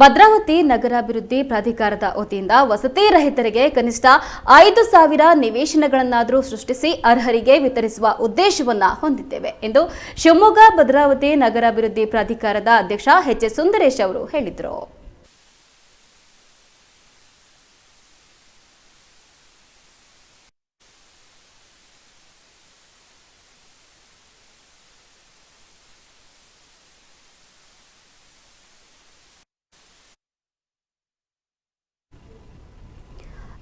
ಭದ್ರಾವತಿ ನಗರಾಭಿವೃದ್ಧಿ ಪ್ರಾಧಿಕಾರದ ವತಿಯಿಂದ ವಸತಿ ರಹಿತರಿಗೆ ಕನಿಷ್ಠ ಐದು ಸಾವಿರ ನಿವೇಶನಗಳನ್ನಾದರೂ ಸೃಷ್ಟಿಸಿ ಅರ್ಹರಿಗೆ ವಿತರಿಸುವ ಉದ್ದೇಶವನ್ನ ಹೊಂದಿದ್ದೇವೆ ಎಂದು ಶಿವಮೊಗ್ಗ ಭದ್ರಾವತಿ ನಗರಾಭಿವೃದ್ಧಿ ಪ್ರಾಧಿಕಾರದ ಅಧ್ಯಕ್ಷ ಎಚ್ ಎಸ್ ಸುಂದರೇಶ್ ಅವರು ಹೇಳಿದರು.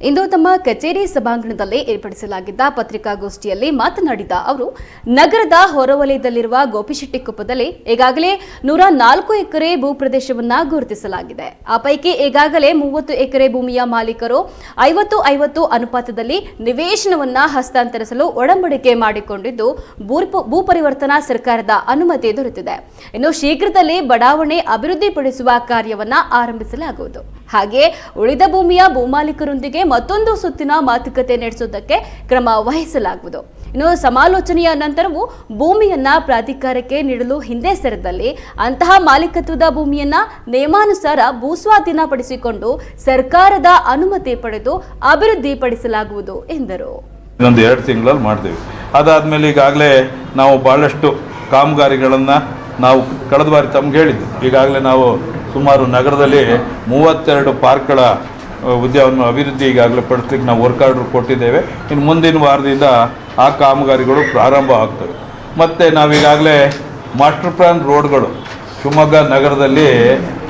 ಇಂದು ತಮ್ಮ ಕಚೇರಿ ಸಭಾಂಗಣದಲ್ಲಿ ಏರ್ಪಡಿಸಲಾಗಿದ್ದ ಪತ್ರಿಕಾಗೋಷ್ಠಿಯಲ್ಲಿ ಮಾತನಾಡಿದ ಅವರು, ನಗರದ ಹೊರವಲಯದಲ್ಲಿರುವ ಗೋಪಿಶೆಟ್ಟಿಕೊಪ್ಪದಲ್ಲಿ ಈಗಾಗಲೇ ನೂರ ನಾಲ್ಕು ಎಕರೆ ಭೂ ಪ್ರದೇಶವನ್ನ ಗುರುತಿಸಲಾಗಿದೆ. ಆ ಪೈಕಿ ಈಗಾಗಲೇ ಮೂವತ್ತು ಎಕರೆ ಭೂಮಿಯ ಮಾಲೀಕರು ಐವತ್ತು ಐವತ್ತು ಅನುಪಾತದಲ್ಲಿ ನಿವೇಶನವನ್ನು ಹಸ್ತಾಂತರಿಸಲು ಒಡಂಬಡಿಕೆ ಮಾಡಿಕೊಂಡಿದ್ದು ಭೂ- ಪರಿವರ್ತನಾ ಸರ್ಕಾರದ ಅನುಮತಿ ದೊರೆತಿದೆ. ಇನ್ನು ಶೀಘ್ರದಲ್ಲೇ ಬಡಾವಣೆ ಅಭಿವೃದ್ಧಿಪಡಿಸುವ ಕಾರ್ಯವನ್ನು ಆರಂಭಿಸಲಾಗುವುದು. ಹಾಗೆ ಉಳಿದ ಭೂಮಿಯ ಭೂಮಾಲೀಕರೊಂದಿಗೆ ಮತ್ತೊಂದು ಸುತ್ತಿನ ಮಾತುಕತೆ ನಡೆಸುವುದಕ್ಕೆ ಕ್ರಮ ವಹಿಸಲಾಗುವುದು. ಇನ್ನು ಸಮಾಲೋಚನೆಯ ನಂತರವೂ ಭೂಮಿಯನ್ನ ಪ್ರಾಧಿಕಾರಕ್ಕೆ ನೀಡಲು ಹಿಂದೆ ಸರದಲ್ಲಿ ಅಂತಹ ಮಾಲೀಕತ್ವದ ಭೂಮಿಯನ್ನ ನಿಯಮಾನುಸಾರ ಭೂಸ್ವಾಧೀನ ಪಡಿಸಿಕೊಂಡು ಸರ್ಕಾರದ ಅನುಮತಿ ಪಡೆದು ಅಭಿವೃದ್ಧಿಪಡಿಸಲಾಗುವುದು ಎಂದರು. ಇನ್ನೊಂದು ಎರಡು ತಿಂಗಳಲ್ಲಿ ಮಾಡ್ತೀವಿ. ಅದಾದಮೇಲೆ ಈಗಾಗಲೇ ನಾವು ಭಾಳಷ್ಟು ಕಾಮಗಾರಿಗಳನ್ನು ನಾವು ಕಳೆದ ಬಾರಿ ತಮ್ಗೆ ಹೇಳಿದ್ದು. ಈಗಾಗಲೇ ನಾವು ಸುಮಾರು ನಗರದಲ್ಲಿ ಮೂವತ್ತೆರಡು ಪಾರ್ಕ್ಗಳ ಆ, ಉದ್ಯಾನವನ ಅಭಿವೃದ್ಧಿ ಈಗಾಗಲೇ ಪಡಿಸ್ಲಿಕ್ಕೆ ನಾವು ವರ್ಕ್ ಆರ್ಡರ್ ಕೊಟ್ಟಿದ್ದೇವೆ. ಇನ್ನು ಮುಂದಿನ ವಾರದಿಂದ ಆ ಕಾಮಗಾರಿಗಳು ಪ್ರಾರಂಭ ಆಗ್ತವೆ. ಮತ್ತು ನಾವೀಗಾಗಲೇ ಮಾಸ್ಟರ್ ಪ್ಲಾನ್ ರೋಡ್ಗಳು ಶಿವಮೊಗ್ಗ ನಗರದಲ್ಲಿ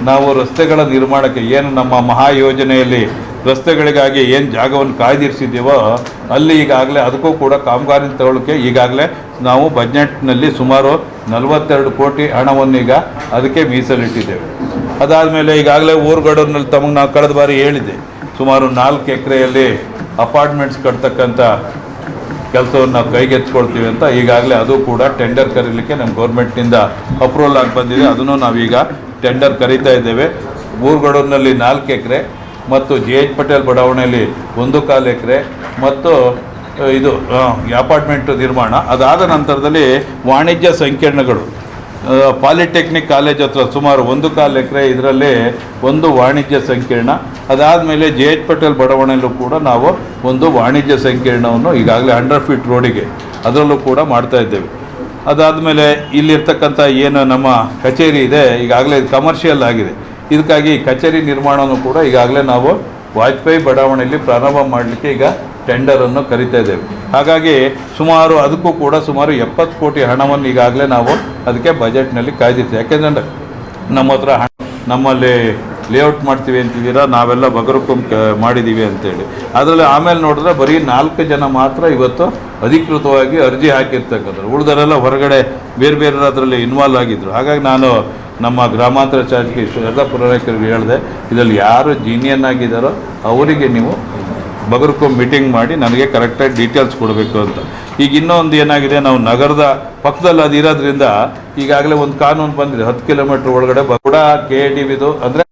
ನಾವು ರಸ್ತೆಗಳ ನಿರ್ಮಾಣಕ್ಕೆ ಏನು ನಮ್ಮ ಮಹಾ ಯೋಜನೆಯಲ್ಲಿ ರಸ್ತೆಗಳಿಗಾಗಿ ಏನು ಜಾಗವನ್ನು ಕಾಯ್ದಿರಿಸಿದ್ದೀವೋ ಅಲ್ಲಿ ಈಗಾಗಲೇ ಅದಕ್ಕೂ ಕೂಡ ಕಾಮಗಾರಿ ತಗೊಳ್ಳೋಕ್ಕೆ ಈಗಾಗಲೇ ನಾವು ಬಜೆಟ್ನಲ್ಲಿ ಸುಮಾರು ನಲವತ್ತೆರಡು ಕೋಟಿ ಹಣವನ್ನು ಈಗ ಅದಕ್ಕೆ ಮೀಸಲಿಟ್ಟಿದ್ದೇವೆ. ಅದಾದಮೇಲೆ ಈಗಾಗಲೇ ಊರುಗಡೂರಿನಲ್ಲಿ ತಮಗೆ ನಾವು ಕಳೆದ ಬಾರಿ ಹೇಳಿದ್ದೆ, ಸುಮಾರು ನಾಲ್ಕು ಎಕರೆಯಲ್ಲಿ ಅಪಾರ್ಟ್ಮೆಂಟ್ಸ್ ಕಟ್ತಕ್ಕಂಥ ಕೆಲಸವನ್ನು ನಾವು ಕೈಗೆತ್ಕೊಳ್ತೀವಿ ಅಂತ. ಈಗಾಗಲೇ ಅದು ಕೂಡ ಟೆಂಡರ್ ಕರೀಲಿಕ್ಕೆ ನಮ್ಮ ಗೌರ್ಮೆಂಟ್ನಿಂದ ಅಪ್ರೂವಲ್ ಆಗಿ ಬಂದಿದೆ. ಅದನ್ನು ನಾವೀಗ ಟೆಂಡರ್ ಕರೀತಾ ಇದ್ದೇವೆ. ಊರುಗಡೂರಿನಲ್ಲಿ ನಾಲ್ಕು ಎಕರೆ ಮತ್ತು ಜೆ ಎಚ್ ಪಟೇಲ್ ಬಡಾವಣೆಯಲ್ಲಿ ಒಂದು ಕಾಲು ಎಕರೆ ಮತ್ತು, ಇದು ಅಪಾರ್ಟ್ಮೆಂಟ್ ನಿರ್ಮಾಣ. ಅದಾದ ನಂತರದಲ್ಲಿ ವಾಣಿಜ್ಯ ಸಂಕೀರ್ಣಗಳು. ಪಾಲಿಟೆಕ್ನಿಕ್ ಕಾಲೇಜ್ ಹತ್ರ ಸುಮಾರು ಒಂದು ಕಾಲು ಎಕರೆ ಇದರಲ್ಲಿ ಒಂದು ವಾಣಿಜ್ಯ ಸಂಕೀರ್ಣ. ಅದಾದಮೇಲೆ ಜೆ ಎಚ್ ಪಟೇಲ್ ಬಡಾವಣೆಯಲ್ಲೂ ಕೂಡ ನಾವು ಒಂದು ವಾಣಿಜ್ಯ ಸಂಕೀರ್ಣವನ್ನು ಈಗಾಗಲೇ ಹಂಡ್ರೆಡ್ ಫೀಟ್ ರೋಡಿಗೆ ಅದರಲ್ಲೂ ಕೂಡ ಮಾಡ್ತಾ ಇದ್ದೇವೆ. ಅದಾದಮೇಲೆ ಇಲ್ಲಿರ್ತಕ್ಕಂಥ ಏನು ನಮ್ಮ ಕಚೇರಿ ಇದೆ, ಈಗಾಗಲೇ ಇದು ಕಮರ್ಷಿಯಲ್ ಆಗಿದೆ. ಇದಕ್ಕಾಗಿ ಕಚೇರಿ ನಿರ್ಮಾಣವನ್ನು ಕೂಡ ಈಗಾಗಲೇ ನಾವು ವಾಜಪೇಯಿ ಬಡಾವಣೆಯಲ್ಲಿ ಪ್ರಾರಂಭ ಮಾಡಲಿಕ್ಕೆ ಈಗ ಟೆಂಡರನ್ನು ಕರಿತಾ ಇದ್ದೇವೆ. ಹಾಗಾಗಿ ಸುಮಾರು ಅದಕ್ಕೂ ಕೂಡ ಸುಮಾರು ಎಪ್ಪತ್ತು ಕೋಟಿ ಹಣವನ್ನು ಈಗಾಗಲೇ ನಾವು ಅದಕ್ಕೆ ಬಜೆಟ್ನಲ್ಲಿ ಕಾಯ್ದಿರ್ತೀವಿ. ಯಾಕೆಂದ್ರೆ ನಮ್ಮ ಹತ್ರ ಹಣ ನಮ್ಮಲ್ಲಿ ಲೇಔಟ್ ಮಾಡ್ತೀವಿ ಅಂತಿದ್ದೀರಾ, ನಾವೆಲ್ಲ ಬಗರುಕುಂ ಮಾಡಿದ್ದೀವಿ ಅಂತೇಳಿ. ಅದರಲ್ಲಿ ಆಮೇಲೆ ನೋಡಿದ್ರೆ ಬರೀ ನಾಲ್ಕು ಜನ ಮಾತ್ರ ಇವತ್ತು ಅಧಿಕೃತವಾಗಿ ಅರ್ಜಿ ಹಾಕಿರ್ತಕ್ಕಂಥದ್ದು ಉಳಿದರೆಲ್ಲ ಹೊರಗಡೆ ಬೇರೆ ಬೇರೆ ಅದರಲ್ಲಿ ಇನ್ವಾಲ್ವ್ ಆಗಿದ್ದರು ಹಾಗಾಗಿ ನಾನು ನಮ್ಮ ಗ್ರಾಮಾಂತರ ಶಾಸಕಿ ಶಾರದಾ ಪುರಾಣಿಕರಿಗೆ ಹೇಳಿದೆ, ಇದರಲ್ಲಿ ಯಾರು ಜೀನಿಯನ್ ಆಗಿದ್ದಾರೋ ಅವರಿಗೆ ನೀವು ಬಗರ್ಕೊ ಮೀಟಿಂಗ್ ಮಾಡಿ ನನಗೆ ಕರೆಕ್ಟಾಗಿ ಡೀಟೇಲ್ಸ್ ಕೊಡಬೇಕು ಅಂತ. ಈಗ ಇನ್ನೊಂದು ಏನಾಗಿದೆ, ನಾವು ನಗರದ ಪಕ್ಕದಲ್ಲಿ ಅದು ಇರೋದ್ರಿಂದ ಈಗಾಗಲೇ ಒಂದು ಕಾನೂನು ಬಂದಿದೆ, ಹತ್ತು ಕಿಲೋಮೀಟ್ರ್ ಒಳಗಡೆ ಕೂಡ ಕೆ ಡಿ ವಿದು ಅಂದರೆ